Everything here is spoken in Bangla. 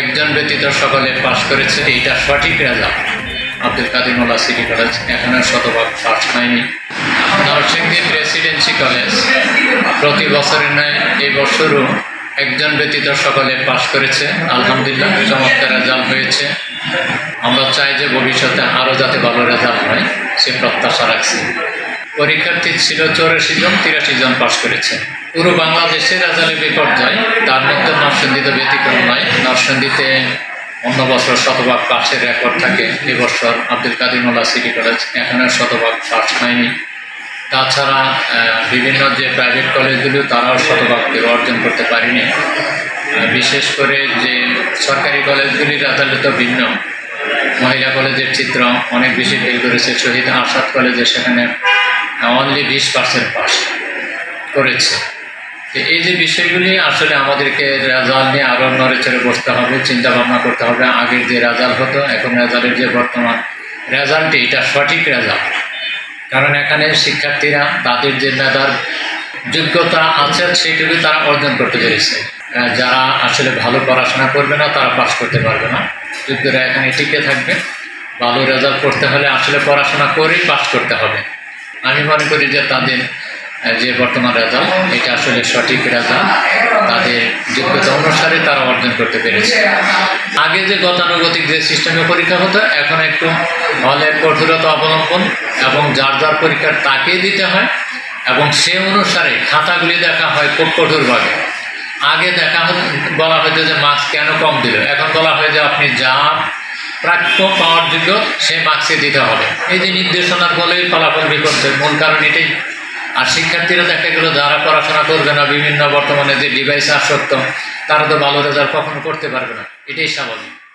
একজন ব্যতীত সকলে পাশ করেছে, এইটা সঠিক result Abdul Kadir Molla city college, এখানে শতভাগ পাস হয়নি। নরসিংদী প্রেসিডেন্সি কলেজ প্রতি বছরের ন্যায় এই বছরও একজন ব্যতীত সকলে পাশ করেছে। আলহামদুলিল্লাহ, চমৎকার রেজাল্ট হয়েছে। আমরা চাই যে ভবিষ্যতে আরও যাতে ভালো রেজাল্ট হয়, সে প্রত্যাশা রাখছি। পরীক্ষার্থী ছিল চৌরাশি জন, তিরাশি জন পাশ করেছে। পুরো বাংলাদেশের রেজাল্টের বিপর্যয় তার মধ্যে ব্যতিক্রম নয়। নরসিংদীতে অন্য বছর শতভাগ পাশের রেকর্ড থাকে। এবছর আব্দুল কাদির মোল্লা সিটি কলেজ এখানে শতভাগ পাস হয়নি। তাছাড়া বিভিন্ন যে প্রাইভেট কলেজগুলো, তারাও শতভাগ অর্জন করতে পারেনি। বিশেষ করে যে সরকারি কলেজগুলির রেজাল্ট তো ভিন্ন। মহিলা কলেজের চিত্র অনেক বেশি ফেল করেছে। শহীদ আসাদ কলেজে সেখানে অনলি বিশ পার্সেন্ট পাস করেছে। তো এই যে বিষয়গুলি, আসলে আমাদেরকে রেজাল্ট নিয়ে আরও নড়েচড়ে বসতে হবে চিন্তা ভাবনা করতে হবে। আগের যে রেজাল্ট হতো, এখন রেজাল্টের যে বর্তমান রেজাল্টটি, এটা সঠিক রেজাল্ট। কারণ এখানে শিক্ষার্থীরা, তাদের যে মেধার যোগ্যতা আছে, সেইটুকু তারা অর্জন করতে পেরেছে। যারা আসলে ভালো পড়াশোনা করবে না, তারা পাস করতে পারবে না। যোগ্যরা এখানে টিকে থাকবে। ভালো রেজাল্ট করতে হলে আসলে পড়াশোনা করেই পাস করতে হবে। আমি মনে করি যে তাদের যে বর্তমান রেজাল্ট এটা আসলে সঠিক রেজাল্ট তাদের যোগ্যতা অনুসারে তারা অর্জন করতে পেরেছে। আগে যে গতানুগতিক যে সিস্টেমে পরীক্ষা হতো, এখন একটু হলের কঠোরতা অবলম্বন এবং যার যার পরীক্ষার তাকে দিতে হয় এবং সে অনুসারে খাতাগুলি দেখা হয় খুব কঠোরভাবে। আগে দেখা বলা হতো যে মার্কস কেন কম দিল? এখন বলা হয় যে আপনি যা প্রাপ্য পাওয়ার যোগ্য সেই মার্কসে দিতে হবে। এই যে নির্দেশনার ফলেই ফলাফল বিপর্যয়। মূল কারণ এটাই। আর শিক্ষার্থীরা দেখা গেলো যারা পড়াশোনা করবে না, বিভিন্ন বর্তমানে যে ডিভাইস আসক্ত, তারা তো ভালো রেজাল্ট কখনো করতে পারবে না। এটাই স্বাভাবিক।